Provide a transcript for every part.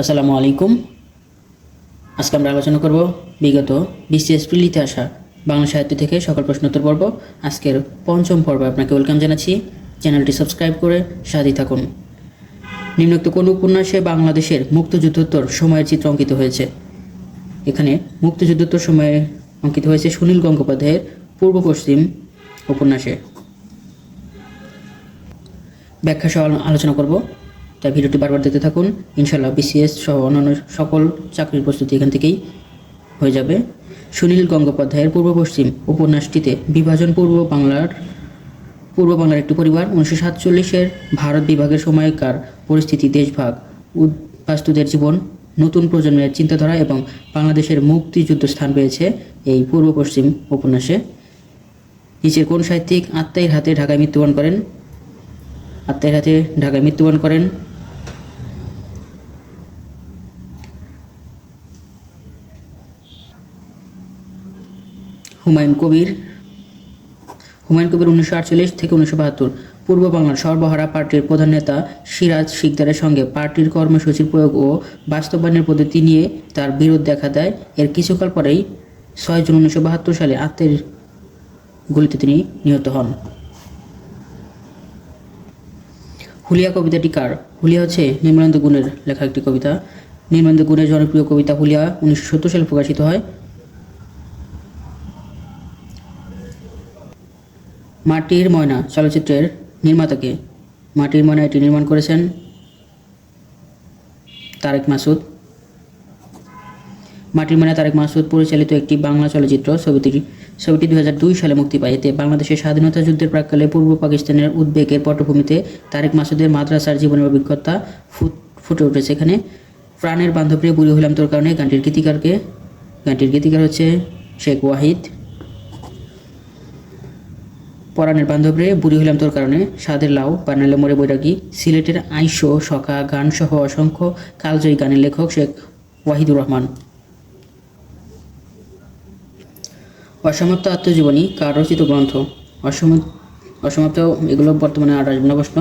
আসসালামু আলাইকুম। আজকে আমরা আলোচনা করব বিগত বিসিএস প্রিলিতে আসা বাংলা সাহিত্য থেকে সকল প্রশ্নোত্তর পর্ব। আজকের পঞ্চম পর্বে আপনাকে ওয়েলকাম জানাচ্ছি। চ্যানেলটি সাবস্ক্রাইব করে সাথে থাকুন। নিম্নোক্ত কোন উপন্যাসে বাংলাদেশের মুক্তিযুদ্ধোত্তর সময়ের চিত্র অঙ্কিত হয়েছে? এখানে মুক্তিযুদ্ধোত্তর সময়ে অঙ্কিত হয়েছে সুনীল গঙ্গোপাধ্যায়ের পূর্ব পশ্চিম উপন্যাসে। ব্যাখ্যা সহ আলোচনা করব। তাই ভিডিওটি বারবার দেখতে থাকুন। ইনশাল্লাহ বিসিএস সহ অন্যান্য সকল চাকরির প্রস্তুতি এখান থেকেই হয়ে যাবে। সুনীল গঙ্গোপাধ্যায়ের পূর্ব পশ্চিম উপন্যাসটিতে বিভাজন পূর্ব বাংলার পূর্ব বাংলার একটি পরিবার, উনিশশো সাতচল্লিশের ভারত বিভাগের সময়কার পরিস্থিতি, দেশভাগ, উদ্বাস্তুদের জীবন, নতুন প্রজন্মের চিন্তাধারা এবং বাংলাদেশের মুক্তিযুদ্ধ স্থান পেয়েছে এই পূর্ব পশ্চিম উপন্যাসে। নিচের কোন সাহিত্যিক আত্মাইয়ের হাতে ঢাকায় মৃত্যুবরণ করেন? আত্মাইয়ের হাতে ঢাকায় মৃত্যুবরণ করেন হুমায়ুন কবির হুমায়ুন কবির উনিশশো আটচল্লিশ থেকে উনিশশো বাহাত্তর, পূর্ব বাংলার সর্বহারা পার্টির প্রধান নেতা সিরাজ শিকদারের সঙ্গে পার্টির কর্মসূচির প্রয়োগ ও বাস্তবায়নের পদ্ধতি নিয়ে তার বিরোধ দেখা দেয়। এর কিছুকাল পরেই ছয় জুন উনিশশো বাহাত্তর সালে আত্মের গুলিতে তিনি নিহত হন। হুলিয়া কবিতাটি কার? হুলিয়া হচ্ছে নির্মলানন্দ গুণের লেখা একটি কবিতা। নির্মলানন্দ গুণের জনপ্রিয় কবিতা হুলিয়া উনিশশো সত্তর সালে প্রকাশিত হয়। মাটির ময়না চলচ্চিত্রের নির্মাতাকে মাটির ময়না এটি নির্মাণ করেছেন তারেক মাসুদ। মাটির ময়না তারেক মাসুদ পরিচালিত একটি বাংলা চলচ্চিত্র ছবিটি ছবিটি দু হাজার দুই সালে মুক্তি পায়। এতে বাংলাদেশের স্বাধীনতা যুদ্ধের প্রাককালে পূর্ব পাকিস্তানের উদ্বেগের পটভূমিতে তারেক মাসুদের মাদ্রাসার জীবনের অভিজ্ঞতা ফুট- ফুটে উঠেছে। এখানে প্রাণের বান্ধবী বুড়ি হইলাম তোর কারণে। গানটির গীতিকারকে, গানটির গীতিকার হচ্ছে শেখ ওয়াহিদ। পরাণের বান্ধবরে বুড়ি হইলাম তোর কারণে। সাদের লাউ বানালে মরে বৈরাগী। সিলেটের আইশো সখা গান সহ অসংখ্য কালজয়ী গানের লেখক শেখ ওয়াহিদুর রহমান। অসমাপ্ত আত্মজীবনী, কার রচিত গ্রন্থ? অসম অসমাপ্ত, এগুলো বর্তমানে আর আসবে না প্রশ্ন।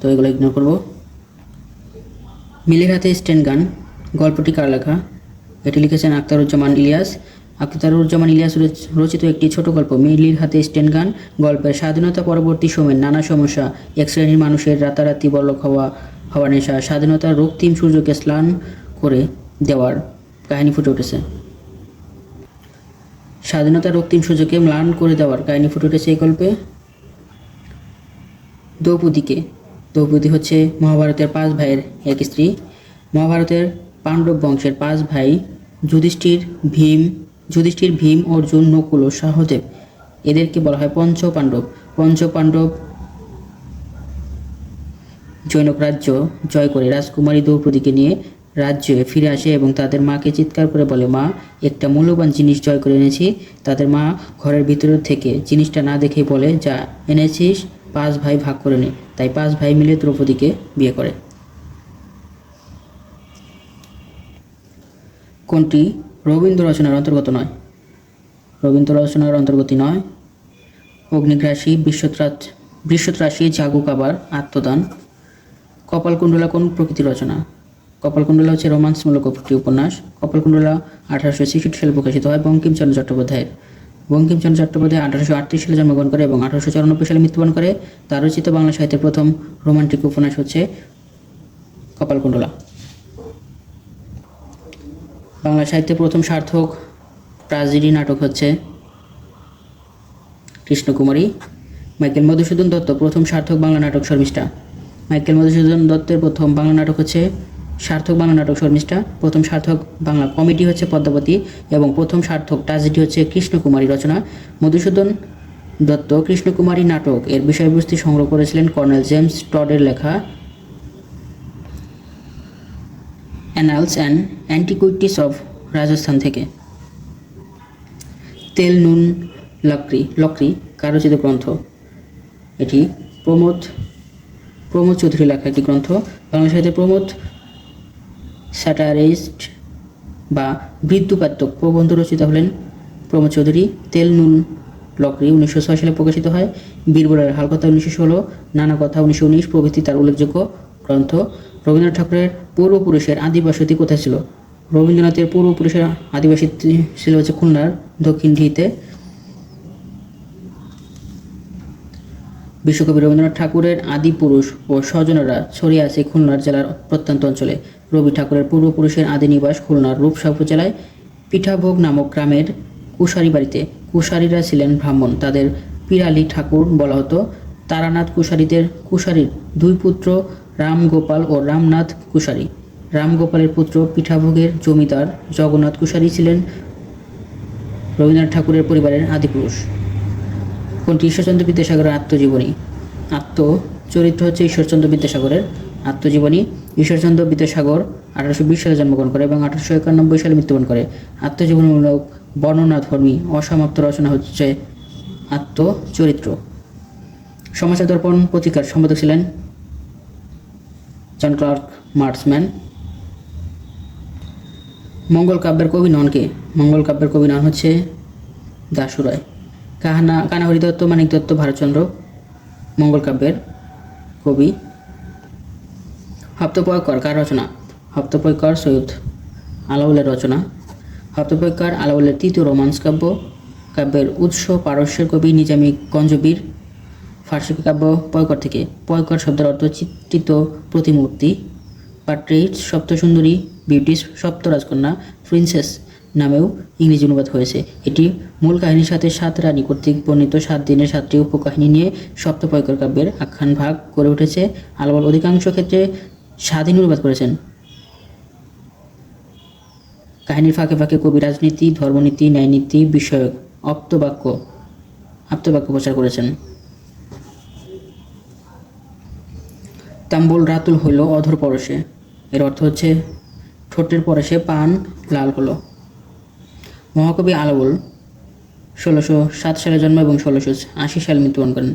তো এগুলো ইগনোর করব। মিলের হাতে স্ট্যান্ড গান, গল্পটি কার লেখা? এটি লিখেছেন আখতারুজ্জামান ইলিয়াস। আখতারুজ্জামান ইলিয়াস রচিত একটি ছোট গল্প মিলির হাতে স্ট্যান্ড গান, গল্পের স্বাধীনতা পরবর্তী সময়ের নানা সমস্যা, এক শ্রেণির মানুষের রাতারাতি বলক হওয়া হওয়া নেশা, স্বাধীনতার রক্তিম সূর্যকে স্নান করে দেওয়ার কাহিনী ফুটে উঠেছে। স্বাধীনতার রক্তিম সূর্যকে ম্লান করে দেওয়ার কাহিনী ফুটে উঠেছে এই গল্পে। দ্রৌপদীকে, দ্রৌপদী হচ্ছে মহাভারতের পাঁচ ভাইয়ের এক স্ত্রী। মহাভারতের পাণ্ডব বংশের পাঁচ ভাই যুধিষ্ঠির, ভীম যুধিষ্ঠির ভীম, অর্জুন, নকুল সহদেব এদেরকে বলা হয় পঞ্চ পাণ্ডব পঞ্চ পাণ্ডব জৈনক রাজ্য জয় করে রাজকুমারী দ্রৌপদীকে নিয়ে রাজ্যে ফিরে আসে এবং তাদের মাকে চিৎকার করে বলে, মা, একটা মূল্যবান জিনিস জয় করে এনেছি। তাদের মা ঘরের ভিতর থেকে জিনিসটা না দেখেই বলে, যা এনেছিস, পাঁচ ভাই ভাগ করে নে। তাই পাঁচ ভাই মিলে দ্রৌপদীকে বিয়ে করে। কোনটি? রবীন্দ্র রচনার অন্তর্গত নয়। রবীন্দ্র রচনার অন্তর্গত নয়। অগ্নিগ্রাসী বিশ্বত্রাস বৃষত্রাসী জাগুক আবার আত্মদান। কপালকুণ্ডলা কোন প্রকৃতির রচনা? কপালকুণ্ডলা হচ্ছে রোমান্সমূলক একটি উপন্যাস। কপালকুণ্ডলা আঠারোশো ছেষট্টি সালে প্রকাশিত হয় বঙ্কিমচন্দ্র চট্টোপাধ্যায়ের। বঙ্কিমচন্দ্র চট্টোপাধ্যায় আঠারোশো আটত্রিশ সালে জন্মগ্রহণ করে এবং আঠারোশো চৌরানব্বই সালে মৃত্যুবরণ করে। তার রচিত বাংলা সাহিত্যের প্রথম রোমান্টিক উপন্যাস হচ্ছে কপালকুণ্ডলা। বাংলা সাহিত্যের প্রথম সার্থক ট্রাজেডি নাটক হচ্ছে কৃষ্ণকুমারী, মাইকেল মধুসূদন দত্ত, প্রথম সার্থক বাংলা নাটক শর্মিষ্ঠা। মাইকেল মধুসূদন দত্তের প্রথম বাংলা নাটক হচ্ছে সার্থক বাংলা নাটক শর্মিষ্ঠা। প্রথম সার্থক বাংলা কমেডি হচ্ছে পদ্মাবতী এবং প্রথম সার্থক ট্রাজেডি হচ্ছে কৃষ্ণকুমারী রচনা। মধুসূদন দত্ত কৃষ্ণকুমারী নাটক, এর বিষয়বস্তু সংগ্রহ করেছিলেন কর্নেল জেমস টডের লেখা annals and antiquities of Rajasthan থেকে। তেল নুন লকরি লকরি কারচিত গ্রন্থ। এটি প্রমোদ প্রমোদ চৌধুরী লেখা একটি গ্রন্থ। বাংলা সাহিত্যে প্রমোদ স্যাটারিস্ট বা বৃদ্ধুপাত্মক প্রবন্ধ রচিত হলেন প্রমোদ চৌধুরী। তেল নুন লকরি উনিশশো ছয় সালে প্রকাশিত হয়। বীরবলের হালকথা উনিশশো ষোলো, নানা কথা উনিশশো উনিশ প্রভৃতি তার উল্লেখযোগ্য গ্রন্থ। রবীন্দ্রনাথ ঠাকুরের পূর্বপুরুষের আদিবাসতি কোথায় ছিল? রবীন্দ্রনাথের পূর্বপুরুষের আদিবাসী ছিল হচ্ছে খুলনার দক্ষিণ ঢিতে। বিশ্বকবি রবীন্দ্রনাথ ঠাকুরের আদি পুরুষ ও স্বজনেরা ছড়িয়ে আছে খুলনার জেলার প্রত্যন্ত অঞ্চলে। রবি ঠাকুরের পূর্বপুরুষের আদি নিবাস খুলনার রূপসা উপজেলায় পিঠাভোগ নামক গ্রামের কুশারি বাড়িতে কুশারীরা ছিলেন ব্রাহ্মণ। তাদের পিরালি ঠাকুর বলা হতো। তারানাথ কুশারীদের কুশারীর দুই পুত্র রামগোপাল ও রামনাথ কুশারী। রামগোপালের পুত্র পিঠাভোগের জমিদার জগন্নাথ কুশারী ছিলেন রবীন্দ্রনাথ ঠাকুরের পরিবারের আদিপুরুষ কোনটি? ঈশ্বরচন্দ্র বিদ্যাসাগরের আত্মজীবনী। আত্মচরিত্র হচ্ছে ঈশ্বরচন্দ্র বিদ্যাসাগরের আত্মজীবনী। ঈশ্বরচন্দ্র বিদ্যাসাগর আঠারোশো বিশ সালে জন্মগ্রহণ করে এবং আঠারোশো একানব্বই সালে মৃত্যুবরণ করে। আত্মজীবনীমূলক বর্ণনাধর্মী অসমাপ্ত রচনা হচ্ছে আত্মচরিত্র। সমাচার দর্পণ পত্রিকার সম্পাদক ছিলেন জন ক্লার্ক মার্টসম্যান। মঙ্গল কাব্যের কবি নন কে? মঙ্গল কাব্যের কবি নন হচ্ছে দাসু রায়। কাহানা কানাহরি দত্ত, মানিক দত্ত, ভারতচন্দ্র, মঙ্গল কাব্যের কবি। হপ্তপয়কর কার রচনা? হপ্তপয়কর সৈয়দ আলাউলের রচনা। হপ্তপয়কর আলাউলের তৃতীয় রোমান্স কাব্য। কাব্যের উৎস পারস্যের কবি নিজামী গঞ্জবীর। ফার্সি কাব্য পয়কর থেকে। পয়কর শব্দের অর্থ চিত্রিত প্রতিমূর্তি। পাট্রেইটস সপ্তসুন্দরী বিউটিস সপ্ত রাজকন্যা প্রিন্সেস নামেও ইংরেজি অনুবাদ হয়েছে। এটি মূল কাহিনীর সাথে সাত রানী কর্তৃক বর্ণিত সাত দিনের সাতটি উপকাহিনী নিয়ে সপ্তপয়কর কাব্যের আখ্যান ভাগ করে উঠেছে। আলাওয়াল অধিকাংশ ক্ষেত্রে স্বাধীন অনুবাদ করেছেন। কাহিনীর ফাঁকে ফাঁকে কবি রাজনীতি, ধর্মনীতি, ন্যায়নীতি, বিষয়ক, অপ্তবাক্য, আপ্তবাক্য প্রচার করেছেন। তাম্বুল রাতুল হইল অধর পরশে। এর অর্থ হচ্ছে, ঠোঁটের পরশে পান লাল হলো। মহাকবি আলাউল ষোলোশো সাত সালে জন্ম এবং ষোলোশো আশি সালে মৃত্যুবরণ করেন।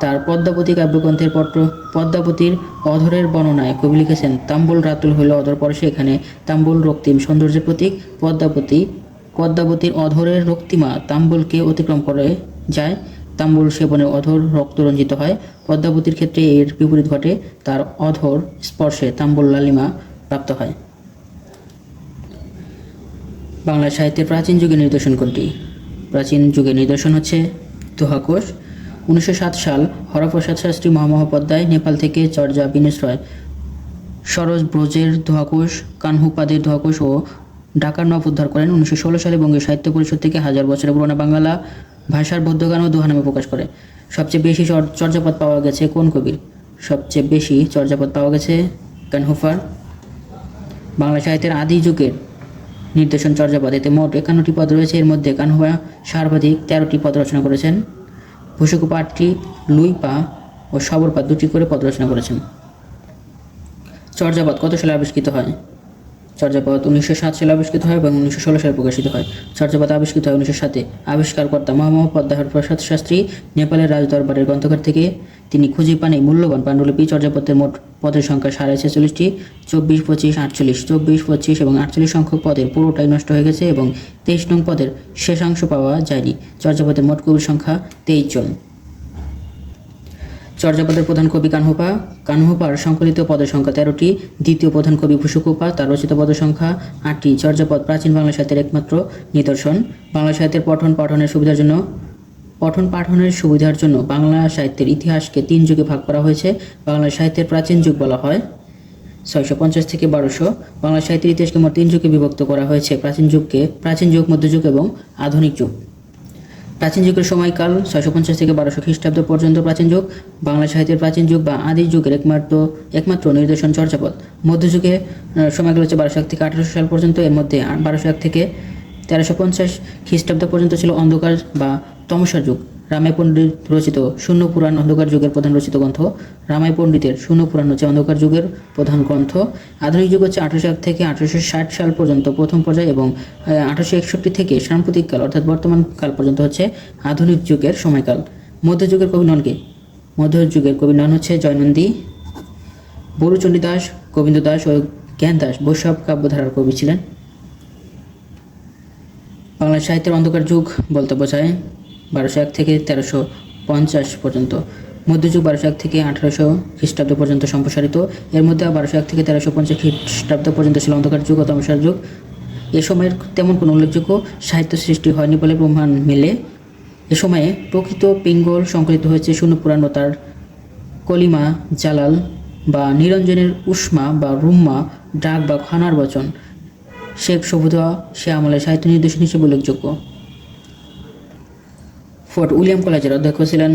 তার পদ্মাবতী কাব্যগ্রন্থের পত্র পদ্মাবতীর অধরের বর্ণনায় কবি লিখেছেন, তাম্বুল রাতুল হইল অধর পরশে, এখানে তাম্বুল রক্তিম সৌন্দর্যের প্রতীক, পদ্মাবতী, পদ্মাবতীর অধরের রক্তিমা তাম্বুলকে অতিক্রম করে যায়। তাম্বুল সেবনে অধর রক্তরঞ্জিত হয়। পদ্মাবতীর ক্ষেত্রে এর বিপরীত ঘটে, তার অধর স্পর্শে তাম্বুল লালিমা প্রাপ্ত হয়। বাংলা সাহিত্যের প্রাচীন যুগের নিদর্শন কোনটি? প্রাচীন যুগের নিদর্শন হচ্ছে দোহাকোষ। উনিশশো সাত সাল হরপ্রসাদ শাস্ত্রী মহামহোপাধ্যায় নেপাল থেকে চর্যা বিনেশ্রয় সরোজ ব্রজের দোহাকোষ, কানহুপাদের দোহাকোষ ও ঢাকার নব উদ্ধার করেন। উনিশশো ষোলো সালে বঙ্গীয় সাহিত্য পরিষদ থেকে হাজার বছরের পুরোনো বাংলা ভাষার বৌদ্ধগান ও দোহা নামে প্রকাশ করে। সবচেয়ে বেশি চর্যাপদ পাওয়া গেছে কোন কবির? সবচেয়ে বেশি চর্যাপদ পাওয়া গেছে কানহুফার বাংলা সাহিত্যের আদি যুগের নির্দেশন চর্যাপদ। এতে মোট একান্নটি পদ রয়েছে। এর মধ্যে কানহুয়া সর্বাধিক তেরোটি পদ রচনা করেছেন। ভূষকুপা আটটি লুইপা ও সবরপা দুটি করে পদ রচনা করেছেন। চর্যাপদ কত সালে আবিষ্কৃত হয়? চর্যাপদ উনিশশো সাত সালে আবিষ্কৃত হয় এবং উনিশশো ষোলো সালে প্রকাশিত হয়। চর্যাপদ আবিষ্কৃত হয় উনিশশো সাতে। আবিষ্কারকর্তা মহামহোপাধ্যায় প্রসাদ শাস্ত্রী নেপালের রাজদরবারের গ্রন্থকার থেকে। তিনি খুঁজে পান এই মূল্যবান পাণ্ডুলিপি। চর্যাপদের মোট পদের সংখ্যা সাড়ে ছেচল্লিশটি। চব্বিশ, পঁচিশ, আটচল্লিশ। চব্বিশ, পঁচিশ এবং আটচল্লিশ সংখ্যক পদের পুরোটাই নষ্ট হয়ে গেছে এবং তেইশ নং পদের শেষাংশ পাওয়া যায়নি। চর্যাপদের মোট কবির সংখ্যা তেইশ জন। চর্যাপদের প্রধান কবি কানহুপা, কানহুপার সংকলিত পদের সংখ্যা তেরোটি, দ্বিতীয় প্রধান কবি ভূষকুপা, তার রচিত পদের সংখ্যা আটটি। চর্যাপদ প্রাচীন বাংলা সাহিত্যের একমাত্র নিদর্শন। বাংলা সাহিত্যের পঠন পাঠনের সুবিধার জন্য, পঠন পাঠনের সুবিধার জন্য বাংলা সাহিত্যের ইতিহাসকে তিন যুগে ভাগ করা হয়েছে। বাংলা সাহিত্যের প্রাচীন যুগ বলা হয় ছয়শো পঞ্চাশ থেকে বারোশো। বাংলা সাহিত্যের ইতিহাসকে মোট তিন যুগে বিভক্ত করা হয়েছে। প্রাচীন যুগকে, প্রাচীন যুগ, মধ্যযুগ এবং আধুনিক যুগ। প্রাচীন যুগের সময়কাল, ছয়শো পঞ্চাশ থেকে বারোশো খ্রিস্টাব্দ পর্যন্ত প্রাচীন যুগ, বাংলা সাহিত্যের প্রাচীন যুগ বা আদি যুগের একমাত্র একমাত্র নির্দেশন চর্যাপদ। মধ্যযুগে সময়কাল হচ্ছে বারোশো এক থেকে আঠারোশো সাল পর্যন্ত, এর মধ্যে বারোশো এক থেকে তেরোশো পঞ্চাশ খ্রিস্টাব্দ পর্যন্ত ছিল অন্ধকার বা তমসা যুগ। রামায় পণ্ডিত রচিত শূন্য পুরাণ অন্ধকার যুগের প্রধান রচিত গ্রন্থ। রামায় পণ্ডিতের শূন্য পুরাণ হচ্ছে অন্ধকার যুগের প্রধান গ্রন্থ। আধুনিক যুগ হচ্ছে আঠারোশো এক থেকে আঠারোশো ষাট সাল পর্যন্ত প্রথম পর্যায়ে এবং আঠারোশো একষট্টি থেকে সাম্প্রতিক কাল, অর্থাৎ বর্তমান কাল পর্যন্ত হচ্ছে আধুনিক যুগের সময়কাল। মধ্যযুগের কবি ননকে মধ্যযুগের কবি নন হচ্ছে জয়নন্দী। বরুচণ্ডী দাস, গোবিন্দ দাস ও জ্ঞান দাস বৈষ্ণব কাব্যধারার কবি ছিলেন। বাংলা সাহিত্যের অন্ধকার যুগ বলতে বোঝায় বারোশো এক থেকে তেরোশো পঞ্চাশ পর্যন্ত। মধ্যযুগ বারোশো এক থেকে আঠারোশো খ্রিস্টাব্দ পর্যন্ত সম্প্রসারিত। এর মধ্যে বারোশো এক থেকে তেরোশো পঞ্চাশ খ্রিস্টাব্দ পর্যন্ত ছিল অন্ধকার যুগ ও তামসার যুগ। এ সময়ের তেমন কোনো উল্লেখযোগ্য সাহিত্য সৃষ্টি হয়নি বলে প্রমাণ মেলে। এ সময়ে প্রকৃত পিঙ্গল সংকলিত হয়েছে শূন্য পুরাণ ও তার কলিমা, জালাল বা নিরঞ্জনের উষ্মা বা রুম্মা, ডাক বা খানার বচন। শেখ সবুদা সে আমলের সাহিত্য নির্দেশন হিসেবে উল্লেখযোগ্য। ফোর্ট উইলিয়াম কলেজের অধ্যক্ষ ছিলেন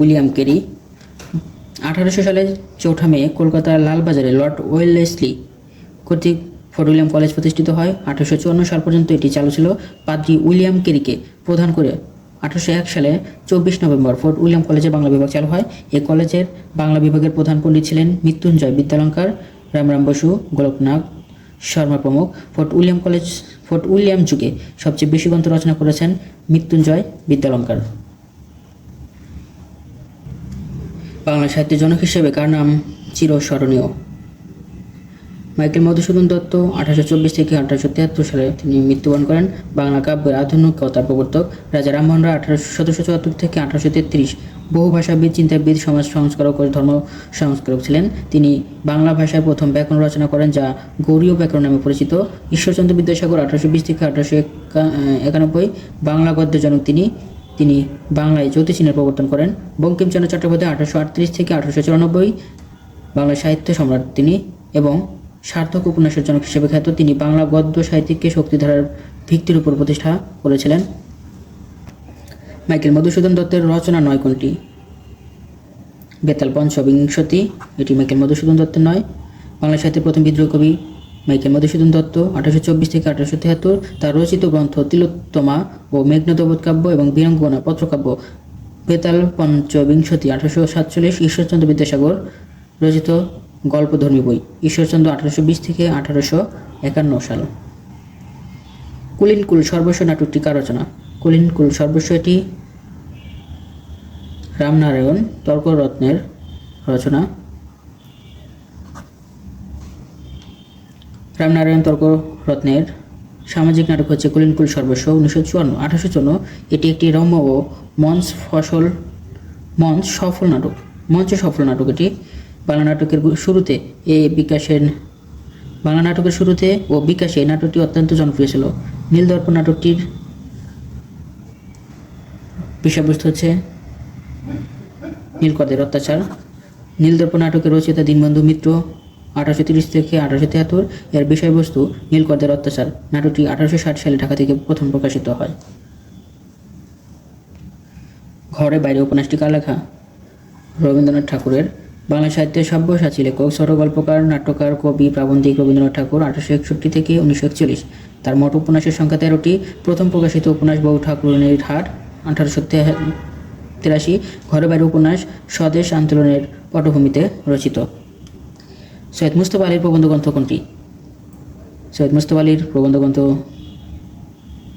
উইলিয়াম কেরি। আঠারোশো সালে চৌঠা মে কলকাতার লালবাজারে লর্ড ওয়েলেসলি কর্তৃক ফোর্ট উইলিয়াম কলেজ প্রতিষ্ঠিত হয়। আঠারোশো চুয়ান্ন সাল পর্যন্ত এটি চালু ছিল। পাদ্রি উইলিয়াম কেরিকে প্রধান করে আঠারোশো এক সালে চব্বিশ নভেম্বর ফোর্ট উইলিয়াম কলেজে বাংলা বিভাগ চালু হয়। এই কলেজের বাংলা বিভাগের প্রধান পণ্ডিত ছিলেন মৃত্যুঞ্জয় বিদ্যালঙ্কার, রামরাম বসু, গোলকনাথ শর্মা প্রমুখ। Fort William College, Fort William যুগে সবচেয়ে বেশি গ্রন্থ রচনা করেছেন মৃত্যুঞ্জয় বিদ্যালঙ্কার। বাংলা সাহিত্যের জনক হিসেবে কার নাম চিরস্মরণীয়? মাইকেল মধুসূদন দত্ত, আঠারোশো চব্বিশ থেকে আঠারোশো তিয়াত্তর সালে তিনি মৃত্যুবরণ করেন। বাংলা কাব্যের আধুনিকতার প্রবর্তক রাজা রামমোহন রায়, আঠারোশো সতেরোশো চুয়াত্তর থেকে আঠারোশো তেত্রিশ বহু ভাষাবিদ, চিন্তাবিদ, সমাজ সংস্কারক ও ধর্ম সংস্কারক ছিলেন। তিনি বাংলা ভাষায় প্রথম ব্যাকরণ রচনা করেন, যা গৌরীয় ব্যাকরণ নামে পরিচিত। ঈশ্বরচন্দ্র বিদ্যাসাগর আঠারোশো বিশ থেকে আঠারোশো একানব্বই বাংলা গদ্যের জনক তিনি। তিনি বাংলায় জ্যোতিষিনের প্রবর্তন করেন। বঙ্কিমচন্দ্র চট্টোপাধ্যায় আঠারোশো আটত্রিশ থেকে আঠারোশো চুরানব্বই বাংলা সাহিত্য সম্রাট তিনি এবং সার্থক উপন্যাসের জনক হিসেবে খ্যাত। তিনি বাংলা গদ্য সাহিত্যিককে শক্তিধারার ভিত্তির উপর প্রতিষ্ঠা করেছিলেন। মাইকেল মধুসূদন দত্তের রচনা নয় কোনটি? বেতাল পঞ্চবিংশতি, এটি মাইকেল মধুসূদন দত্তের নয়। বাংলা সাহিত্যের প্রথম বিদ্রোহ কবি মাইকেল মধুসূদন দত্ত, আঠারোশো চব্বিশ থেকে আঠারোশো তিয়াত্তর তার রচিত গ্রন্থ তিলোত্তমা ও মেঘনাদবধ কাব্য এবং বীরাঙ্গনা পত্রকাব্য। বেতাল পঞ্চবিংশতি, আঠারোশো সাতচল্লিশ, ঈশ্বরচন্দ্র বিদ্যাসাগর, রচিত গল্পধর্মী বই, ঈশ্বরচন্দ্র আঠারোশো বিশ থেকে আঠারোশো একান্ন সাল। কুলিনকুল সর্বস্ব নাটকটি কার রচনা? কুলিনকুল সর্বস্ব এটি রামনারায়ণ তর্করত্নের রচনা। রামনারায়ণ তর্করত্নের সামাজিক নাটক হচ্ছে কুলিনকুল সর্বস্ব উনিশশো চুয়ান্ন, আঠারোশো চুয়ান্ন। এটি একটি রম্য ও মঞ্চ ফসল, মঞ্চ সফল নাটক, মঞ্চ সফল নাটক এটি। বাংলা নাটকের শুরুতে এ বিকাশের, বাংলা নাটকের শুরুতে ও বিকাশে নাটকটি অত্যন্ত জনপ্রিয় ছিল। নীলদর্পণ নাটকটির বিষয়বস্তু হচ্ছে নীলকদের অত্যাচার। নীলদর্পণ নাটকের রচয়িতা দীনবন্ধু মিত্র আঠারোশো তিরিশ থেকে আঠারোশো তিয়াত্তর। এর বিষয়বস্তু নীলকদের অত্যাচার। নাটকটি আঠারোশো ষাট সালে ঢাকা থেকে প্রথম প্রকাশিত হয়। ঘরে বাইরে উপন্যাসটি কার লেখা রবীন্দ্রনাথ ঠাকুরের বাংলা সাহিত্যের সব্যসাচী লেখক, ছোট গল্পকার, নাট্যকার, কবি, প্রাবন্ধিক রবীন্দ্রনাথ ঠাকুর আঠারোশো একষট্টি থেকে উনিশশো একচল্লিশ। তার মোট উপন্যাসের সংখ্যা তেরোটি। প্রথম প্রকাশিত উপন্যাস বহু ঠাকুরনের হাট। আঠারোশো তিরাশি ঘরে উপন্যাস স্বদেশ আন্দোলনের পটভূমিতে রচিত। সৈয়দ মুস্তফা আলীর প্রবন্ধ গ্রন্থ কোনটি? সৈয়দ মুস্তফা আলীর প্রবন্ধ গ্রন্থ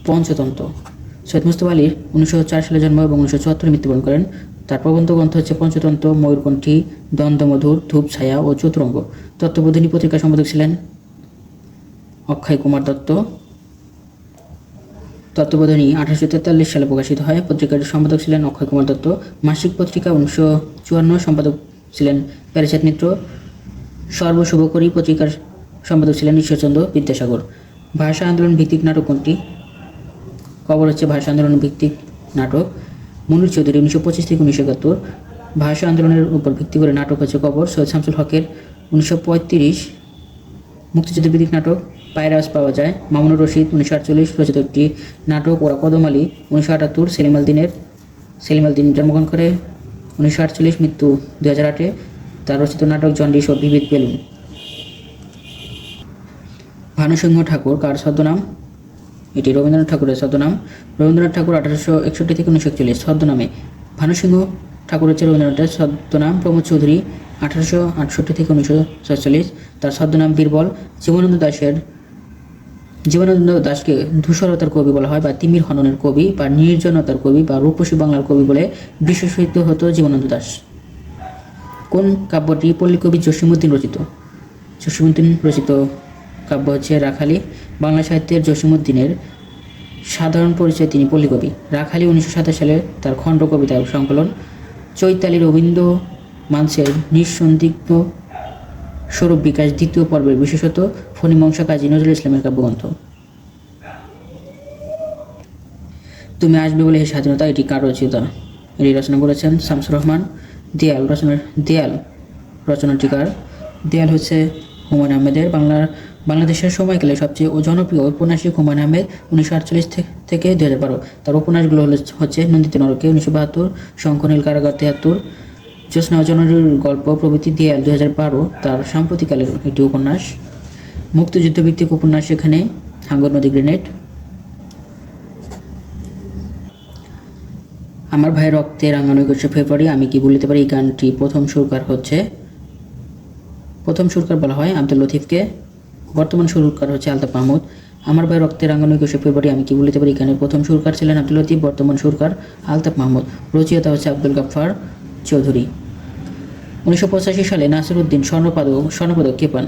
পঞ্চতন্ত্র। সৈয়দ মুস্তফা আলীর উনিশশো চার সালে জন্ম এবং উনিশশো চুয়াত্তরে মৃত্যুবরণ করেন। তার প্রবন্ধ গ্রন্থ হচ্ছে পঞ্চতন্ত্র ময়ূরকণ্ঠী দ্বন্দ্বমধুর ধূপ, ছায়া ও চতুরঙ্গ। তত্ত্ববোধিনী পত্রিকার সম্পাদক ছিলেন অক্ষয় কুমার দত্ত। তত্ত্ববোধিনী আঠারোশো তেতাল্লিশ সালে প্রকাশিত হয়। পত্রিকার সম্পাদক ছিলেন অক্ষয় কুমার দত্ত। মাসিক পত্রিকা উনিশশো চুয়ান্ন সম্পাদক ছিলেন প্যারিচাঁদ মিত্র সর্বশুভকরী পত্রিকার সম্পাদক ছিলেন ঈশ্বরচন্দ্র বিদ্যাসাগর। ভাষা আন্দোলন ভিত্তিক নাটক কোনটি? খবর হচ্ছে ভাষা আন্দোলন ভিত্তিক নাটক। মনির চৌধুরী উনিশশো পঁচিশ থেকে উনিশশো একাত্তর। ভাষা আন্দোলনের উপর ভিত্তি করে নাটক হচ্ছে কবর সৈয়দ শামসুল হকের উনিশশো পঁয়ত্রিশ। মুক্তিযুদ্ধ ভিত্তিক নাটক। পায়রাস পাওয়া যায়। মামুনুর রশিদ, উনিশশো আটচল্লিশ রচিত একটি নাটক ওরা কদম আলী, উনিশশো আটাত্তর সেলিম আল দিনের, সেলিম আল দিন জন্মগ্রহণ করে, উনিশশো আটচল্লিশ মৃত্যু দু হাজার আটে, তার রচিত নাটক জন্ডিস ও বিবিধ বেলুন। ভানুসিংহ ঠাকুর কার ছদ্মনাম? এটি রবীন্দ্রনাথ ঠাকুরের ছদ্মনাম। রবীন্দ্রনাথ ঠাকুর আঠারোশো একষট্টি থেকে উনিশশো একচল্লিশ ছদ্মনামে। ভানুসিংহ ঠাকুর হচ্ছে রবীন্দ্রনাথের ছদ্মনাম। প্রমোদ চৌধুরী আঠারোশো আটষট্টি থেকে উনিশশো সাতচল্লিশ তার ছদ্মনাম বীরবল। জীবনানন্দ দাশের জীবনানন্দ দাসকে ধূসরতার কবি বলা হয় বা তিমির হননের কবি বা নির্জনতার কবি বা রূপসী বাংলার কবি বলে বিশেষিত হতো জীবনানন্দ দাস। কোন কাব্যটি পল্লী কবি জসীমউদ্দিন রচিত? জসীমউদ্দিন রচিত কাব্য হচ্ছে রাখালি। বাংলা সাহিত্যের জসীমুদ্দিনের সাধারণ পরিচয় তিনি পল্লী কবি রাখালি উনিশশো সাতাশ সালে তার খণ্ড কবিতা সংকলন। চৈতালি রবীন্দ্র মানসের নিঃসন্দিগ্ধ স্বরূপ বিকাশ দ্বিতীয় পর্বের বিশেষত ফণিমংসা কাজী নজরুল ইসলামের কাব্যগ্রন্থ তুমি আসবে বলে হে স্বাধীনতা এটি কার রচিতা? এটি রচনা করেছেন শামসুর রহমান। দেয়াল রচনার, দেয়াল রচনাটিকার দেয়াল হচ্ছে হুমায়ুন আহমেদের বাংলার, বাংলাদেশের সময়কালে সবচেয়ে জনপ্রিয় ঔপন্যাসিক হুমায়ুন আহমেদ উনিশশো আটচল্লিশ থেকে দু হাজার বারো। তার উপন্যাসগুলো হচ্ছে নন্দিত নরকে উনিশশো বাহাত্তর শঙ্খনীল কারাগার তিয়াত্তর, জ্যোৎস্না জননীর গল্প প্রভৃতি দেয়াল দুই হাজার বারো। তার সাম্প্রতিককালের একটি উপন্যাস। মুক্তিযুদ্ধ ভিত্তিক উপন্যাস এখানে, হাঙ্গর নদী গ্রেনেড। আমার ভাই রক্তে রাঙানো একুশে ফেব্রুয়ারি, আমি কি বলিতে পারি? এই গানটি প্রথম সুরকার হচ্ছে, প্রথম সুরকার বলা হয় আব্দুল লতিফকে, বর্তমান সুরকার হচ্ছে আলতাফ মাহমুদ। আমার ভাই রক্তে রাঙানো একুশে ফেব্রুয়ারি, আমি কি বলিতে পারি? গানের প্রথম সুরকার ছিলেন আব্দুল লতিফ, বর্তমান সুরকার আলতাফ মাহমুদ। রচয়িতা হচ্ছে আব্দুল গাফফার চৌধুরী। উনিশশো পঁচাশি সালে নাসিরুদ্দিন স্বর্ণপদক স্বর্ণপদক কে পান?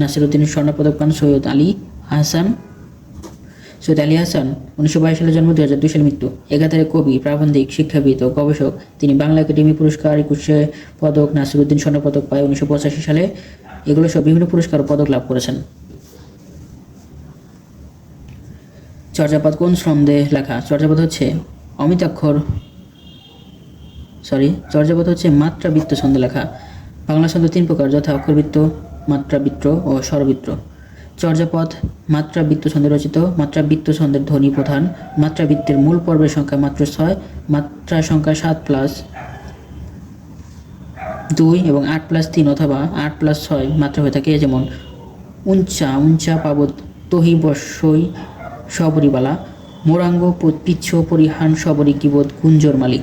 নাসিরুদ্দিনের স্বর্ণপদক পান সৈয়দ আলী আহসান সৈয়দ আলী হাসান, উনিশশো বাইশ সালে জন্ম দু হাজার দুই সালে মৃত্যু। একাধারে কবি, প্রাবন্ধিক, শিক্ষাবিদ ও গবেষক। তিনি বাংলা একাডেমি পুরস্কার একুশে পদক, নাসিরুদ্দিন স্বর্ণপদক পায় উনিশশো পঁচাশি সালে। এগুলো সব বিভিন্ন পুরস্কার ও পদক লাভ করেছেন। চর্যাপদ কোন ছন্দে লেখা? চর্যাপদ হচ্ছে অমিতাক্ষর সরি চর্যাপদ হচ্ছে মাত্রাবৃত্ত ছন্দে লেখা। বাংলা ছন্দ তিন প্রকার, যথা অক্ষরবৃত্ত মাত্রাবৃত্ত ও স্বরবৃত্ত চর্যাপদ, মাত্রাবৃত্ত ছন্দে রচিত, মাত্রাবৃত্ত ছন্দের ধ্বনি প্রধান, মাত্রাবৃত্তের মূল পর্বের সংখ্যা মাত্র ছয়, মাত্রা সংখ্যা সাত প্লাস দুই এবং আট প্লাস তিন অথবা আট প্লাস ছয় মাত্রা হয়ে থাকে যেমন, উঞ্চা উঞ্চা পাবত, তহি বর্ষই সবরিবালা মোরাঙ্গ, পিচ্ছ, পরিহান, সবরি কিবোধ কুঞ্জর মালিক।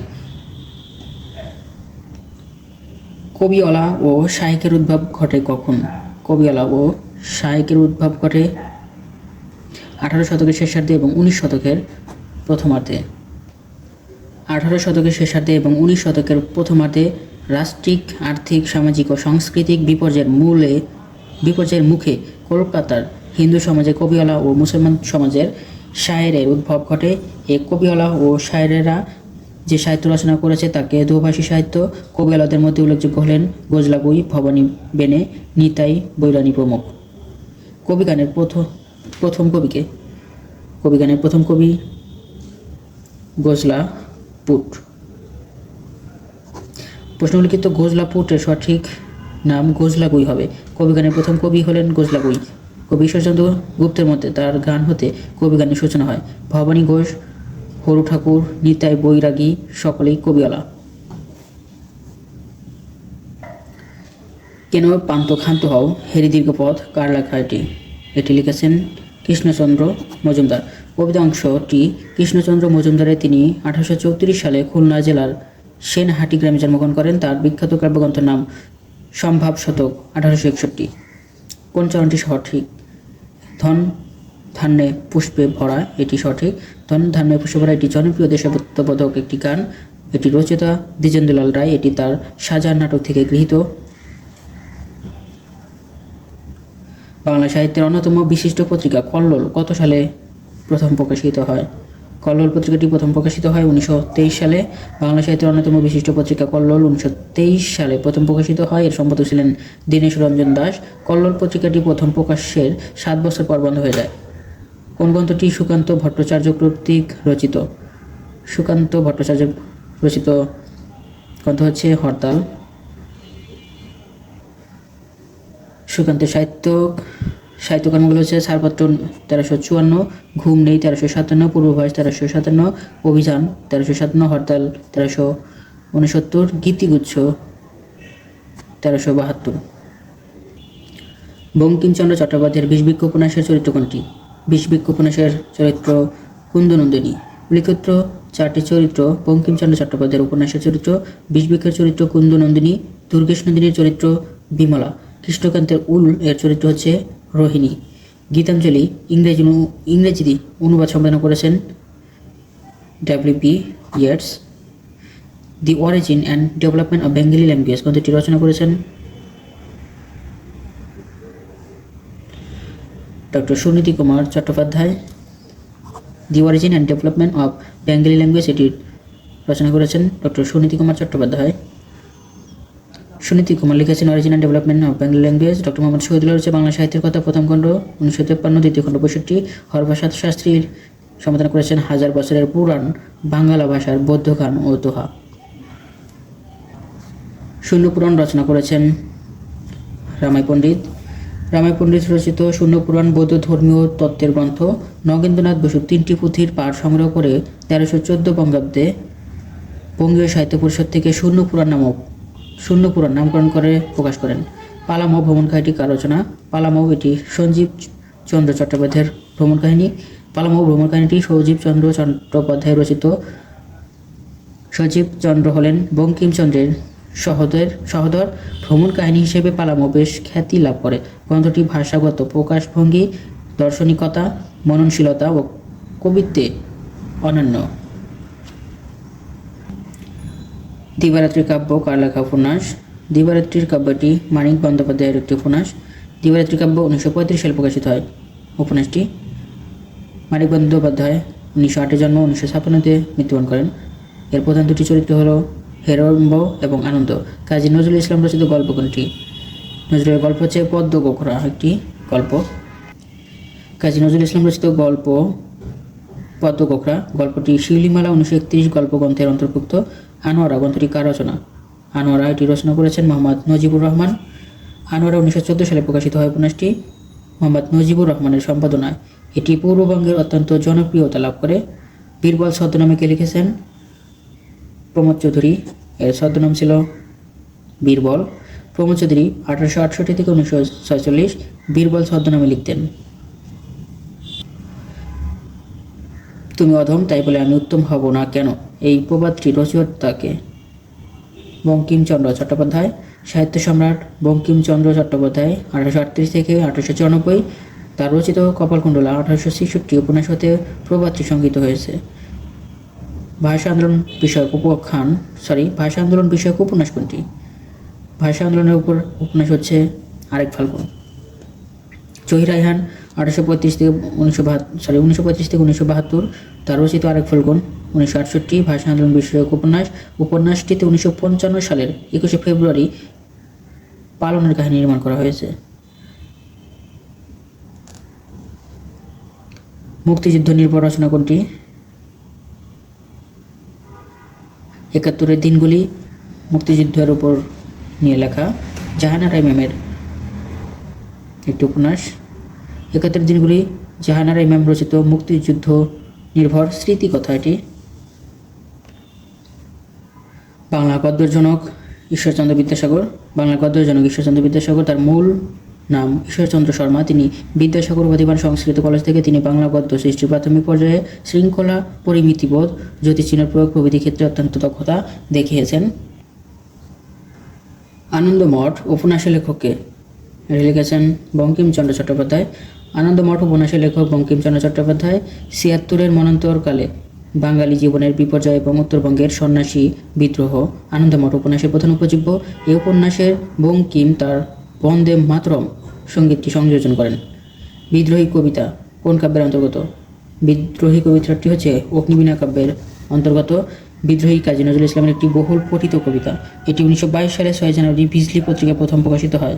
কবিওয়ালা ও শায়কের উদ্ভব ঘটে কখন? কবিওয়ালা ও শায়কের উদ্ভব ঘটে আঠারো শতকের শেষার্ধে এবং উনিশ শতকের প্রথমার্ধে। আঠারো শতকের শেষার্ধে এবং উনিশ শতকের প্রথমার্ধে রাষ্ট্রিক, আর্থিক, সামাজিক ও সাংস্কৃতিক বিপর্যয়ের মূলে, বিপর্যয়ের মুখে কলকাতার হিন্দু সমাজে কবিওয়ালা ও মুসলমান সমাজের শায়েরের উদ্ভব ঘটে। এ কবিওয়ালা ও শায়েরেরা যে সাহিত্য রচনা করেছে তাকে দোভাষী সাহিত্য কবিওয়ালাদের মধ্যে উল্লেখযোগ্য হলেন গোজলাগুই ভবানী বেনে, নিতাই বৈরানী প্রমুখ। কবিগানের প্রথম প্রথম কবিকে, কবিগানের প্রথম কবি গোজলা পুট। প্রশ্ন উল্লিখিত গোজলা পুটের সঠিক নাম গোজলাগুই হবে। কবিগানের প্রথম কবি হলেন গোজলাগুই কবি ঈশ্বরচন্দ্র গুপ্তের মধ্যে তার গান হতে কবিগানের সূচনা হয়। ভবানী ঘোষ হরু ঠাকুর নিতাই বৈরাগী, সকলেই কবিওয়ালা। কেন পান্ত ক্ষান্ত হও, হেরি দীর্ঘ পথ কার এটি? লিখেছেন কৃষ্ণচন্দ্র মজুমদার। কবিতা অংশটি কৃষ্ণচন্দ্র মজুমদারে তিনি আঠারোশো চৌত্রিশ সালে খুলনা জেলার সেনহাটি গ্রামে জন্মগ্রহণ করেন। তার বিখ্যাত কাব্যগ্রন্থের নাম সম্ভাব শতক আঠারোশো একষট্টি। কোন চরণটি সঠিক? ধন ধান্যে পুষ্পে ভরা এটি সঠিক। ধন ধান্যে পুষ্পে ভরা এটি জনপ্রিয় দেশাত্মবোধক একটি গান। এটি রচয়িতা দ্বিজেন্দ্রলাল রায়। এটি তার সাজার নাটক থেকে গৃহীত। বাংলা সাহিত্যের অন্যতম বিশিষ্ট পত্রিকা কল্লোল কত সালে প্রথম প্রকাশিত হয়? কল্লোল পত্রিকাটি প্রথম প্রকাশিত হয় উনিশশো তেইশ সালে। বাংলা সাহিত্যের অন্যতম বিশিষ্ট পত্রিকা কল্লোল উনিশশো তেইশ সালে প্রথম প্রকাশিত হয়। এর সম্পাদক ছিলেন দীনেশ রঞ্জন দাস। কল্লোল পত্রিকাটি প্রথম প্রকাশের সাত বছর পর বন্ধ হয়ে যায়। কোন গ্রন্থটি সুকান্ত ভট্টাচার্য কর্তৃক রচিত। সুকান্ত ভট্টাচার্য রচিত গ্রন্থ হচ্ছে হরতাল। সুকান্ত সাহিত্য সাহিত্যকর্মগুলো হচ্ছে ছাড়পত্র তেরোশো চুয়ান্ন, ঘুম নেই তেরোশো সাতান্ন পূর্বভাস তেরোশো সাতান্ন, অভিযান তেরোশো সাতান্ন, হরতাল তেরোশো উনসত্তর, গীতিগুচ্ছ তেরোশো বাহাত্তর। বঙ্কিমচন্দ্র চট্টোপাধ্যায়ের বিষবৃক্ষ উপন্যাসের চরিত্র কোনটি বিষবৃক্ষ উপন্যাসের চরিত্র কুন্দনন্দিনী। উল্লিখিত চারটি চরিত্র বঙ্কিমচন্দ্র চট্টোপাধ্যায়ের উপন্যাসের চরিত্র বিষবৃক্ষের চরিত্র কুন্দনন্দিনী দুর্গেশ নন্দিনীর চরিত্র বিমলা, কৃষ্ণকান্তের উল এর চরিত্র হচ্ছে রোহিণী। গীতাঞ্জলি ইংরেজি অনু- ইংরেজি অনুবাদ সম্পাদনা করেছেন W B Yeats. The origin and development of Bengali language গ্রন্থটি রচনা করেছেন doctor Suniti Kumar Chattopadhyay the origin and development of Bengali language এটি রচনা করেছেন ডক্টর সুনীতি কুমার চট্টোপাধ্যায় সুনীতি কুমার লিখেছেন original development of Bengali language doctor Mohammad Shahidullah রয়েছে বাংলা সাহিত্যের কথা, প্রথম খণ্ড, উনিশশো তেপ্পান্ন, দ্বিতীয় খণ্ড, পঁয়ষট্টি। হরপ্রসাদ শাস্ত্রীর সমাধান করেছেন হাজার বছরের পুরাণ বাংলা ভাষার বৌদ্ধ গান ও দোহা। শূন্যপুরাণ রচনা করেছেন রামাই পণ্ডিত। রামাই পণ্ডিত রচিত শূন্যপুরাণ বৌদ্ধ ধর্মীয় তত্ত্বের গ্রন্থ নগেন্দ্রনাথ বসু তিনটি পুঁথির পাঠ সংগ্রহ করে তেরোশো চোদ্দ বঙ্গাব্দে বঙ্গীয় সাহিত্য পরিষদ থেকে শূন্যপুরাণ নামক শূন্যপুরাণ নামকরণ করে প্রকাশ করেন। পালামো ভ্রমণ কাহিনীটি আলোচনা পালামো এটি সঞ্জীব চন্দ্র চট্টোপাধ্যায়ের ভ্রমণ কাহিনী। পালামো ভ্রমণ কাহিনীটি সৌজীব চন্দ্র চট্টোপাধ্যায় রচিত। সজীব চন্দ্র হলেন বঙ্কিমচন্দ্রের সহোদর সহোদর ভ্রমণ কাহিনী হিসেবে পালামো। বেশ খ্যাতি লাভ করে। গ্রন্থটি ভাষাগত, প্রকাশভঙ্গি, দার্শনিকতা, মননশীলতা ও কবিত্বে অনন্য। দিবারাত্রি কাব্য কার উপন্যাস। দিবারাত্রির কাব্যটি মানিক বন্দ্যোপাধ্যায়ের একটি উপন্যাস। দিবারাত্রি কাব্য উনিশশো পঁয়ত্রিশ সালে প্রকাশিত হয়। উপন্যাসটি মানিক বন্দ্যোপাধ্যায় উনিশশো আটে জন্ম, উনিশশো ছাপ্পান্নতে মৃত্যুবরণ করেন। এর প্রধান দুটি চরিত্র হল হেরম্ব এবং আনন্দ। কাজী নজরুল ইসলাম রচিত গল্প কোনটি? নজরুলের গল্প হচ্ছে পদ্ম গোখরা একটি গল্প। কাজী নজরুল ইসলাম রচিত গল্প পদ্ম গোখরা। গল্পটি শিউলিমালা উনিশশো একত্রিশ গল্প গ্রন্থের অন্তর্ভুক্ত। আনোয়ারা গ্রন্থটি কার রচনা? আনোয়ারা এটি রচনা করেছেন মোহাম্মদ নজিবুর রহমান। আনোয়ারা উনিশশো চোদ্দ সালে প্রকাশিত হয় উপন্যাসটি মোহাম্মদ নজিবুর রহমানের সম্পাদনায়। এটি পূর্ববঙ্গের অত্যন্ত জনপ্রিয়তা লাভ করে। বীরবল ছদ্মনামে কে লিখেছেন? প্রমোদ চৌধুরী, এর ছদ্মনাম ছিল বীরবল। প্রমোদ চৌধুরী আঠারোশো আটষট্টি থেকে উনিশশো ছয়চল্লিশ বীরবল ছদ্মনামে লিখতেন। তুমি অধম, তাই বলে আমি উত্তম হব না কেন? এই প্রবাদটি রচয়িতাকে বঙ্কিমচন্দ্র চট্টোপাধ্যায়, সাহিত্য সম্রাট বঙ্কিমচন্দ্র চট্টোপাধ্যায়, আঠারোশো আটত্রিশ থেকে আঠারোশো চুরানব্বই, তার রচিত কপালকুণ্ডলা আঠারোশো ছেষট্টি উপন্যাস হতে প্রবাদটি সংগীত হয়েছে। ভাষা আন্দোলন বিষয়ক উপখান সরি ভাষা আন্দোলন বিষয়ক উপন্যাস কোনটি? ভাষা আন্দোলনের উপর উপন্যাস হচ্ছে আরেক ফাল্গুন। জহির রায়হান আঠারোশো পঁয়ত্রিশ থেকে উনিশশো বাহাত্তর সরি উনিশশো পঁয়ত্রিশ থেকে উনিশশো বাহাত্তর, তার রচিত আরেক ফাল্গুন, উনিশশো আটষট্টি, ভাষা আন্দোলন বিষয়ক উপন্যাস, উপন্যাসটিতে উনিশশো পঞ্চান্ন সালের একুশে ফেব্রুয়ারি পালনের কাহিনী নির্মাণ করা হয়েছে। মুক্তিযুদ্ধ নির্ভর রচনা কোনটি? একাত্তরের দিনগুলি মুক্তিযুদ্ধের উপর নিয়ে লেখা জাহানারা ইমামের একটি উপন্যাস। একাত্তরের দিনগুলি জাহানারা ইমাম রচিত মুক্তিযুদ্ধ নির্ভর স্মৃতিকথা এটি। বাংলা গদ্যের জনক ঈশ্বরচন্দ্র বিদ্যাসাগর, বাংলা গদ্যের জনক ঈশ্বরচন্দ্র বিদ্যাসাগর তার মূল নাম। ঈশ্বরচন্দ্র শর্মা, তিনি বিদ্যাসাগর প্রতিমান সংস্কৃত কলেজ থেকে তিনি বাংলা গদ্য সৃষ্টির প্রাথমিক পর্যায়ে শৃঙ্খলা পরিমিতিবোধ জ্যোতিচিহ্নের প্রয়োগ প্রভৃতি ক্ষেত্রে অত্যন্ত দক্ষতা দেখিয়েছেন। আনন্দমঠ উপন্যাসের লেখককে লিখেছেন বঙ্কিমচন্দ্র চট্টোপাধ্যায়। আনন্দমঠ উপন্যাসের লেখক বঙ্কিমচন্দ্র চট্টোপাধ্যায় ছিয়াত্তরের মনন্তরকালে বাঙালি জীবনের বিপর্যয় এবং উত্তরবঙ্গের সন্ন্যাসী বিদ্রোহ। আনন্দমঠ উপন্যাসের প্রধান উপজীব্য। এই উপন্যাসের বঙ্কিম তার বন্দে মাতরম। সঙ্গীতটি সংযোজন করেন। বিদ্রোহী কবিতা কোন কাব্যের অন্তর্গত? বিদ্রোহী কবিতাটি হচ্ছে অগ্নিবীণা কাব্যের অন্তর্গত। বিদ্রোহী কাজী নজরুল ইসলামের একটি বহুল পঠিত কবিতা। এটি উনিশশো বাইশ সালে ছয় জানুয়ারি বিজলি পত্রিকায় প্রথম প্রকাশিত হয়।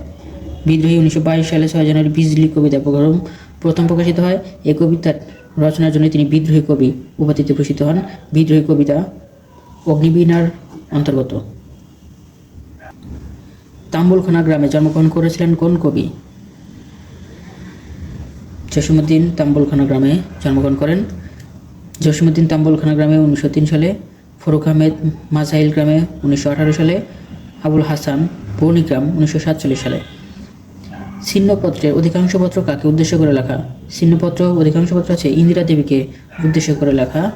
বিদ্রোহী উনিশশো বাইশ সালে ছয় জানুয়ারি বিজলি কবিতা প্রথম প্রথম প্রকাশিত হয়। এই কবিতার রচনার জন্য তিনি বিদ্রোহী কবি উপাধিতে ভূষিত হন। বিদ্রোহী কবিতা অগ্নিবীণার অন্তর্গত। তাম্বুলখানা গ্রামে জন্মগ্রহণ করেছিলেন কোন কবি? জসীমুদ্দিন তাম্বুলখানা গ্রামে জন্মগ্রহণ করেন। জসীমুদ্দিন তাম্বুলখানা গ্রামে উনিশশো তিন সালে, ফরুক আহমেদ মাজাইল গ্রামে উনিশশো আঠারো সালে, আবুল হাসান বর্ণিগ্রাম উনিশশো সাতচল্লিশ সালে। ছিন্নপত্রের অধিকাংশ পত্র কাকে উদ্দেশ্য করে লেখা? ছিন্নপত্র অধিকাংশ পত্র আছে ইন্দিরা দেবীকে উদ্দেশ্য করে লেখা।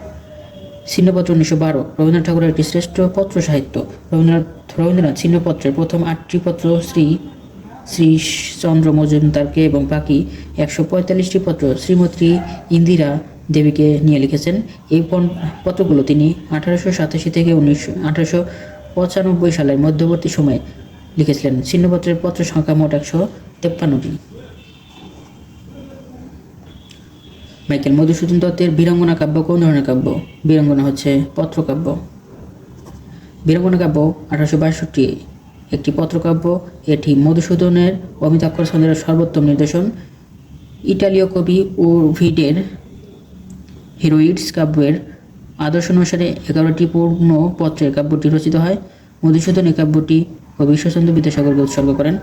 ছিন্নপত্র উনিশশো বারো, রবীন্দ্রনাথ ঠাকুরের একটি শ্রেষ্ঠ পত্র সাহিত্য। রবীন্দ্রনাথ রবীন্দ্রনাথ ছিন্নপত্রের প্রথম আটটি পত্র শ্রী শ্রীচন্দ্র মজুমদারকে এবং বাকি একশো পঁয়তাল্লিশটি পত্র শ্রীমতী ইন্দিরা দেবীকে নিয়ে লিখেছেন। এই পত্রগুলো তিনি আঠারোশো সাতাশি থেকে উনিশশো আঠারোশো পঁচানব্বই সালের মধ্যবর্তী সময়ে লিখেছিলেন। ছিন্নপত্রের পত্র সংখ্যা মোট একশো তেপ্পান্নটি। মাইকেল মধুসূদন দত্তের বীরাঙ্গনা কাব্য কোন ধরনের কাব্য। বীরাঙ্গনা হচ্ছে পত্রকাব্য বীরঙ্গনা কাব্য আঠারোশো বাষট্টি। একটি পত্রকাব্য, এটি মধুসূদনের অমিতাক্ষর ছন্দের সর্বোত্তম নির্দেশন। ইটালীয় কবি ওভিডের হিরোইডস কাব্যের আদর্শ অনুসারে এগারোটি পূর্ণ পত্রের কাব্যটি রচিত হয়। মধুসূদন এই কাব্যটি কবি ঈশ্বরচন্দ্র বিদ্যাসাগরকে উৎসর্গ করেন।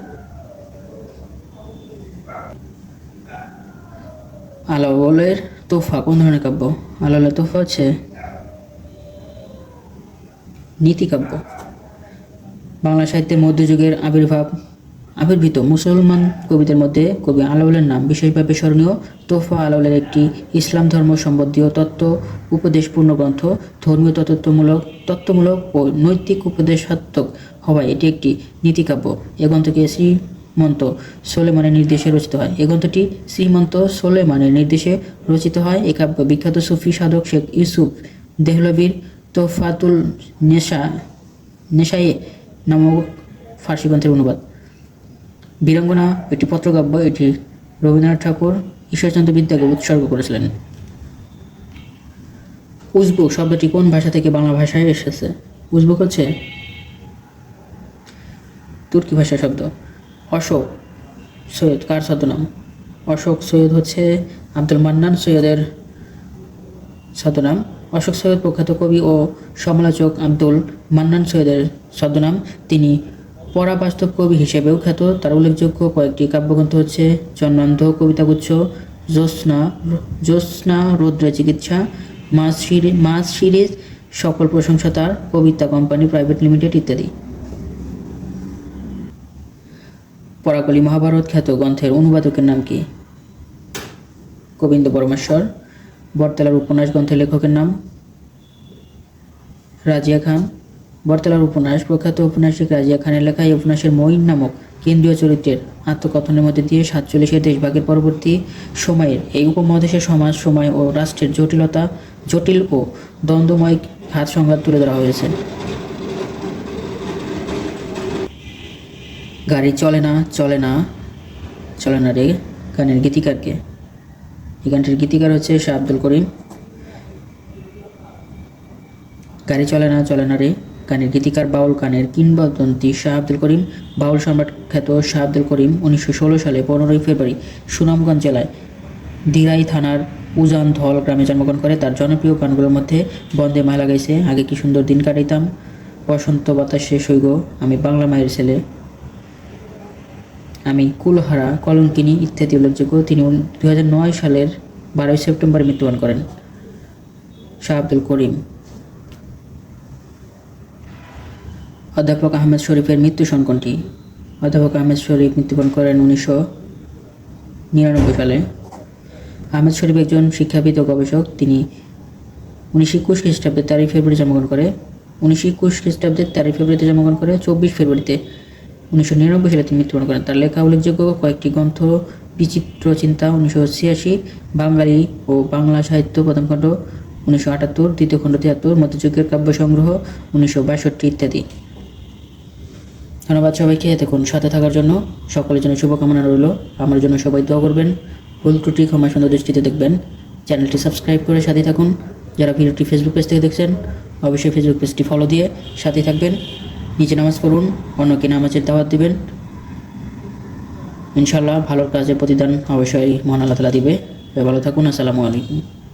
আলাওলের তোফা কোন ধরনের কাব্য? আলাওলের তোফা হচ্ছে নীতিকাব্য। বাংলা সাহিত্যে মধ্যযুগের আবির্ভাব, আবির্ভূত মুসলমান কবিদের মধ্যে কবি আলাউলের নাম বিশেষভাবে স্মরণীয়। তোফা আলাউলের একটি ইসলাম ধর্ম সম্বন্ধীয় তত্ত্ব উপদেশপূর্ণ গ্রন্থ ধর্মীয় তত্ত্বমূলক তত্ত্বমূলক ও নৈতিক উপদেশাত্মক হওয়ায় এটি একটি নীতিকাব্য। এ গ্রন্থকে শ্রীমন্ত সোলেমানের নির্দেশে রচিত হয়। এ গ্রন্থটি শ্রীমন্ত সোলেমানের নির্দেশে রচিত হয়। এ কাব্য বিখ্যাত সুফি সাধক শেখ ইউসুফ দেহলবির তোফাতুল নেশা, নেশায়ে নামক ফার্সি গ্রন্থের অনুবাদ। বীরাঙ্গনা একটি পত্রকাব্য, এটি রবীন্দ্রনাথ ঠাকুর, ঈশ্বরচন্দ্র বিদ্যাকে উৎসর্গ করেছিলেন। উজবুক শব্দটি কোন ভাষা থেকে বাংলা ভাষায় এসেছে? উজবুক হচ্ছে তুর্কি ভাষা শব্দ। অশোক সৈয়দ, কার ছদ্মনাম? অশোক সৈয়দ হচ্ছে আব্দুল মান্নান সৈয়দের ছদ্মনাম। অশোক সৈয়দ প্রখ্যাত কবি ও সমালোচক আব্দুল মান্নান সৈয়দের ছদ্মনাম তিনি পরাবাস্তব কবি হিসেবেও খ্যাত। তার উল্লেখযোগ্য কয়েকটি কাব্যগ্রন্থ হচ্ছে জন্মান্ধ কবিতাগুচ্ছ, জ্যোৎস্না জ্যোৎস্না রৌদ্র চিকিৎসা মাস সিরিজ সকল প্রশংসা তার, কবিতা কোম্পানি প্রাইভেট লিমিটেড ইত্যাদি। পরাকলি মহাভারত খ্যাত গ্রন্থের অনুবাদকের নাম কি? গোবিন্দ পরমেশ্বর। বরতলার উপন্যাস গ্রন্থের লেখকের নাম। রাজিয়া খান। বরতলার উপন্যাস, প্রখ্যাত ঔপন্যাসিক রাজিয়া খানের লেখা এই উপন্যাসের মঈন নামক কেন্দ্রীয় চরিত্রের আত্মকথনের মধ্যে দিয়ে সাতচল্লিশের দেশভাগের পরবর্তী সময়ের এই উপমহাদেশের সমাজ, সময় ও রাষ্ট্রের জটিলতা, জটিল ও দ্বন্দ্বময় ঘাত সংঘাত তুলে ধরা হয়েছে। গাড়ি চলে না চলে না চলে না রে গানের গীতিকারকে। এই গানটির গীতিকার হচ্ছে শাহ আব্দুল করিম। গাড়ি চলে না চলে না রে গানের গীতিকার বাউল গানের কিংবদন্তি শাহ আব্দুল করিম, বাউল সম্রাট খ্যাত শাহ আব্দুল করিম উনিশশো ষোলো সালে পনেরোই ফেব্রুয়ারি সুনামগঞ্জ জেলায় দিরাই থানার উজান ধল গ্রামে জন্মগ্রহণ করে। তার জনপ্রিয় গানগুলোর মধ্যে বন্দে মালা গাইছে আগে কি সুন্দর দিন কাটাইতাম, বসন্ত বাতাসে সৈগ আমি বাংলা মায়ের ছেলে, আমি কুলহারা, কলঙ্কিনী ইত্যাদি উল্লেখযোগ্য। তিনি দু সালের বারোই সেপ্টেম্বর মৃত্যুবরণ করেন শাহ আব্দুল করিম। অধ্যাপক আহমেদ শরীফের মৃত্যু সংকটটি। অধ্যাপক আহমেদ শরীফ মৃত্যুবরণ করেন উনিশশো নিরানব্বই সালে। আহমেদ শরীফ একজন শিক্ষাবিদ ও গবেষক। তিনি উনিশশো একুশ খ্রিস্টাব্দে তেরোই ফেব্রুয়ারি জন্মগ্রহণ করে উনিশশো একুশ খ্রিস্টাব্দের তেরোই ফেব্রুয়ারিতে জন্মগ্রহণ করে, চব্বিশ ফেব্রুয়ারিতে উনিশশো নিরানব্বই সালে তিনি মৃত্যুবরণ করেন। তার লেখা উল্লেখযোগ্য কয়েকটি গ্রন্থ, বিচিত্র চিন্তা, উনিশশো ছিয়াশি, বাঙালি ও বাংলা সাহিত্য প্রথম খণ্ড, উনিশশো আটাত্তর, দ্বিতীয় খণ্ড তিয়াত্তর, মধ্যযুগের কাব্য সংগ্রহ, উনিশশো বাষট্টি ইত্যাদি। ধন্যবাদ সবাইকে। এতক্ষণ সাথে থাকার জন্য সকলের জন্য শুভকামনা রইল। আমার জন্য সবাই দোয়া করবেন। ভুল ত্রুটি, ক্ষমা সুন্দর দৃষ্টিতে দেখবেন। চ্যানেলটি সাবস্ক্রাইব করে সাথে থাকুন। যারা ভিডিওটি ফেসবুক পেজ থেকে দেখছেন, অবশ্যই ফেসবুক পেজটি ফলো দিয়ে সাথে থাকবেন। নিজে নামাজ পড়ুন, অন্যকে নামাজের দাওয়াত দিবেন। ইনশাল্লাহ ভালোর কাজে প্রতিদান অবশ্যই মহান আল্লাহ তালা দিবে। ভালো থাকুন, আসসালামু আলাইকুম।